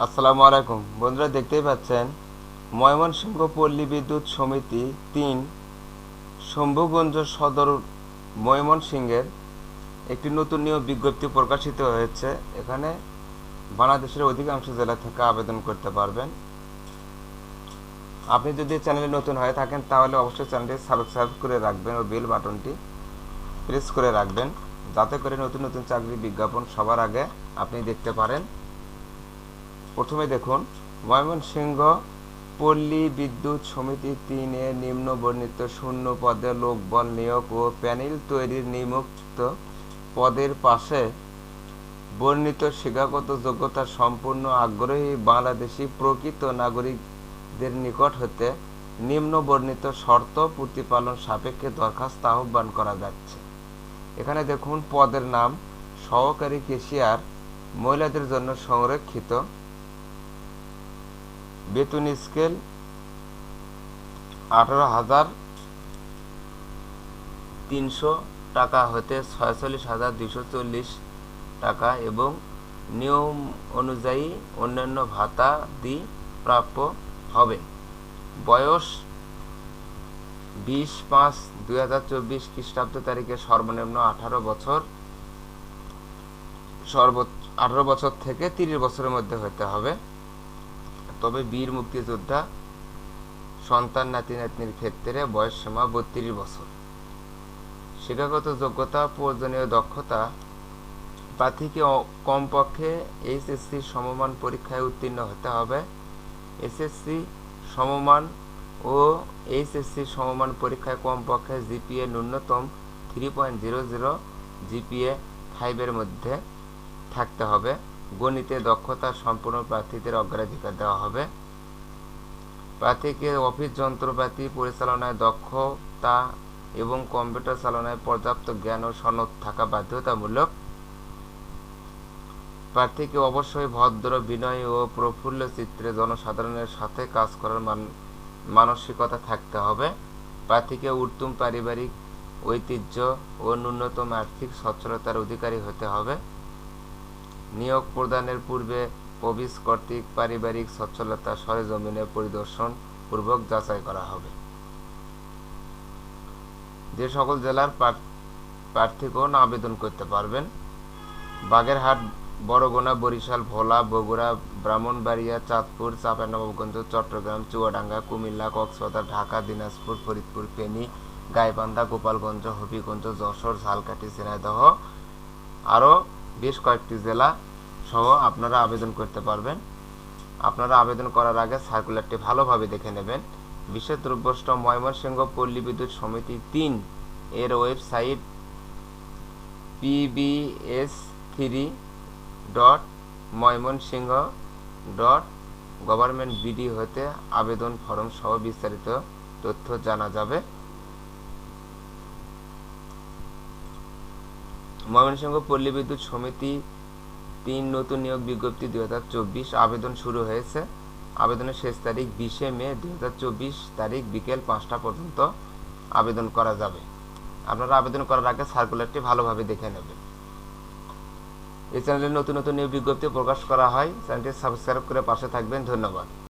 আসসালামু আলাইকুম। বন্ধুরা, দেখতেই পাচ্ছেন, ময়মনসিংহ পল্লী বিদ্যুৎ সমিতি তিন শম্ভুগঞ্জ সদর ময়মনসিংহের একটি নতুন নিয়োগ বিজ্ঞপ্তি প্রকাশিত হয়েছে। এখানে বাংলাদেশের অধিকাংশ জেলা থেকে আবেদন করতে পারবেন। আপনি যদি চ্যানেলে নতুন হয়ে থাকেন, তাহলে অবশ্যই চ্যানেলটি সাবস্ক্রাইব করে রাখবেন ও বেল বাটনটি প্রেস করে রাখবেন, যাতে করে নতুন নতুন চাকরি বিজ্ঞাপন সবার আগে আপনি দেখতে পারেন। প্রথমে দেখুন, ময়মনসিংহ পল্লী বিদ্যুৎ সমিতি তিনে নিম্ন বর্ণিত শূন্য পদে লোকবল নিয়োগ ও প্যানেল তৈরির নিমুক্ত পদের পাশে বর্ণিত শিক্ষাগত যোগ্যতা সম্পূর্ণ আগ্রহী বাংলাদেশি প্রকৃত নাগরিকদের নিকট হতে নিম্ন বর্ণিত শর্ত প্রতিপালন সাপেক্ষে দরখাস্ত আহ্বান করা যাচ্ছে। এখানে দেখুন, পদের নাম সহকারী কেশিয়ার, মহিলাদের জন্য সংরক্ষিত বেতন স্কেল আঠারো হাজার তিনশো টাকা হতে ছয়চল্লিশ হাজার দুশো চল্লিশ টাকা এবং নিয়ম অনুযায়ী অন্যান্য ভাতা দি প্রাপ্য হবে। বয়স বিশ পাঁচ দুই হাজার চব্বিশ খ্রিস্টাব্দ তারিখে সর্বনিম্ন আঠারো বছর, সর্ব আঠারো বছর থেকে তিরিশ বছরের মধ্যে হতে হবে। তবে বীর মুক্তিযোদ্ধা সন্তান নাতি নাতনির ক্ষেত্রে বয়স সীমা বত্রিশ বছর। শিক্ষাগত যোগ্যতা, প্রয়োজনীয় দক্ষতা প্রার্থীকে কমপক্ষে এইচএসসি সমমান পরীক্ষায় উত্তীর্ণ হতে হবে। এসএসসি সমমান ও এইচএসসি সমমান পরীক্ষায় কমপক্ষে জিপিএ ন্যূনতম three point zero zero GPA ফাইভের মধ্যে থাকতে হবে। গণিতে দক্ষতা সম্পূর্ণ প্রার্থীদের অগ্রাধিকার দেওয়া হবে। প্রার্থীকে অফিস যন্ত্রপাতি পরিচালনায় দক্ষতা এবং কম্পিউটার চালনায় পর্যাপ্ত জ্ঞান ও সনদ থাকা বাধ্যতামূলক। প্রার্থীকে অবশ্যই ভদ্র, বিনয় ও প্রফুল্ল চিত্রে জনসাধারণের সাথে কাজ করার মানসিকতা থাকতে হবে। প্রার্থীকে উত্তম পারিবারিক ঐতিহ্য ও ন্যূনতম আর্থিক সচ্ছলতার অধিকারী হতে হবে। নিয়োগ প্রদানের পূর্বে অফিস কর্তৃক পারিবারিক সচ্ছলতা সরেজমিনে পরিদর্শন পূর্বক যাচাই করা হবে। যে সকল জেলার প্রার- প্রার্থীগণ আবেদন করতে পারবেন। বাগেরহাট বরগুনা বরিশাল, ভোলা, বগুড়া, ব্রাহ্মণবাড়িয়া, চাঁদপুর, চাঁপাইনবাবগঞ্জ, চট্টগ্রাম, চুয়াডাঙ্গা, কুমিল্লা, কক্সবাজার, ঢাকা, দিনাজপুর, ফরিদপুর, ফেনী, গাইবান্ধা, গোপালগঞ্জ, হবিগঞ্জ, যশোর, ঝালকাঠি, ঝিনাইদহ। আরও বেশ কয়েকটি জেলা সহ আপনারা আবেদন করতে পারবেন। আপনারা আবেদন করার আগে সার্কুলারটি ভালোভাবে দেখে নেবেন। বিশ্ব দ্রব্যষ্ট ময়মনসিংহ পল্লী বিদ্যুৎ সমিতি তিন এর website PBS three dot Mymensingh dot government BD হতে আবেদন ফর্ম সহ বিস্তারিত তথ্য জানা যাবে। ময়মনসিংহ পল্লী বিদ্যুৎ সমিতি তিন নতুন নিয়োগ বিজ্ঞপ্তি দুই চব্বিশ আবেদন শুরু হয়েছে। আবেদনের শেষ তারিখ বিশে মে দুই হাজার চব্বিশ তারিখ বিকেল পাঁচটা পর্যন্ত আবেদন করা যাবে। আপনারা আবেদন করার আগে সার্কুলারটি ভালোভাবে দেখে নেবেন। এই চ্যানেলে নতুন নতুন নিয়োগ বিজ্ঞপ্তি প্রকাশ করা হয়। চ্যানেলটি সাবস্ক্রাইব করে পাশে থাকবেন। ধন্যবাদ।